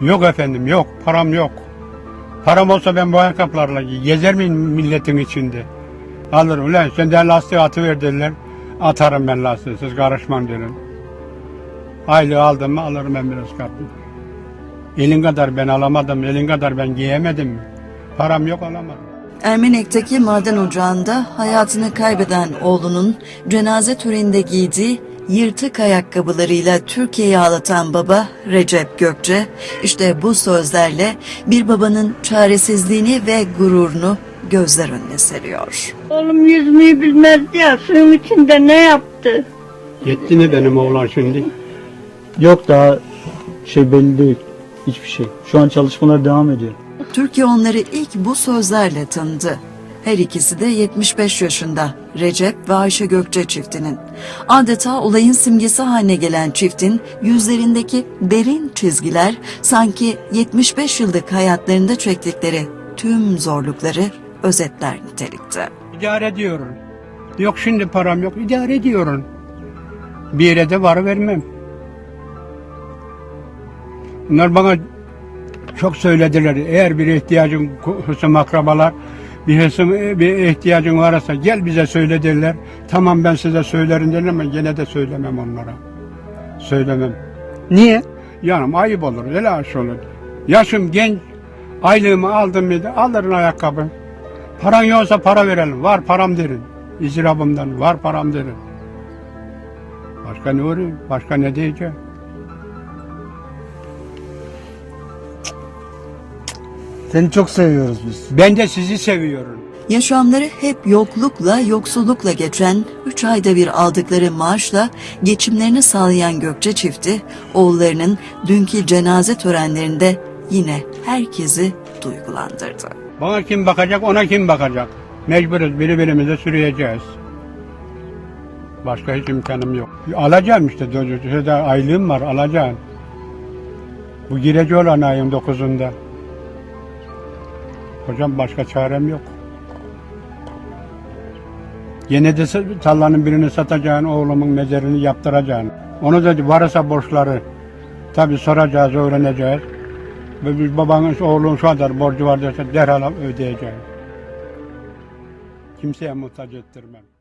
Yok efendim yok. Param yok. Param olsa ben bu ayakkabılarla gezer miyim milletin içinde? Alırım. Ulan sen de lastiği atıver dediler. Atarım ben lastiği. Siz karışmam derim. Aylığı aldım mı alırım ben biraz kapıyı. Elin kadar ben alamadım. Elin kadar ben giyemedim. Param yok alamadım. Ermenek'teki maden ocağında hayatını kaybeden oğlunun cenaze töreninde giydiği yırtık ayakkabılarıyla Türkiye'yi ağlatan baba Recep Gökçe, işte bu sözlerle bir babanın çaresizliğini ve gururunu gözler önüne seriyor. Oğlum yüzmeyi bilmezdi ya suyun içinde ne yaptı? Yetti mi benim oğlan şimdi? Yok daha şey belli değil. Hiçbir şey. Şu an çalışmalar devam ediyor. Türkiye onları ilk bu sözlerle tanıdı. Her ikisi de 75 yaşında Recep ve Ayşe Gökçe çiftinin. Adeta olayın simgesi haline gelen çiftin yüzlerindeki derin çizgiler sanki 75 yıllık hayatlarında çektikleri tüm zorlukları özetler nitelikte. İdare ediyorum. Yok şimdi param yok. İdare ediyorum. Bir yere de var vermem. Bunlar bana çok söylediler. Eğer bir ihtiyacın, hısım akrabalar, bir hısım, bir ihtiyacın varsa gel bize söyle derler. Tamam ben size söylerim derler ama gene de söylemem onlara. Söylemem. Niye? Yanım ayıp olur, telaş olur. Yaşım genç, aylığımı aldım mıydı alırın ayakkabı. Paran yoksa para verelim. Var param derin. İcrabımdan var param derin. Başka ne uğrayayım? Başka ne diyeceğim? Seni çok seviyoruz biz. Ben de sizi seviyorum. Yaşamları hep yoklukla, yoksullukla geçen, 3 ayda bir aldıkları maaşla geçimlerini sağlayan Gökçe çifti, oğullarının dünkü cenaze törenlerinde yine herkesi duygulandırdı. Bana kim bakacak, ona kim bakacak? Mecburuz birbirimize sürüyeceğiz. Başka hiç imkanım yok. Alacağım işte. Şurada aylığım var, alacağım. Bu gireci olan ayın dokuzunda. Hocam başka çarem yok. Yine de tarlanın birini satacaksın, oğlumun mezarını yaptıracaksın. Onu da varsa borçları tabi soracağız, öğreneceğiz. Ve biz babanın, oğlun şu kadar borcu var derse derhal ödeyeceğim. Kimseye muhtaç ettirmem.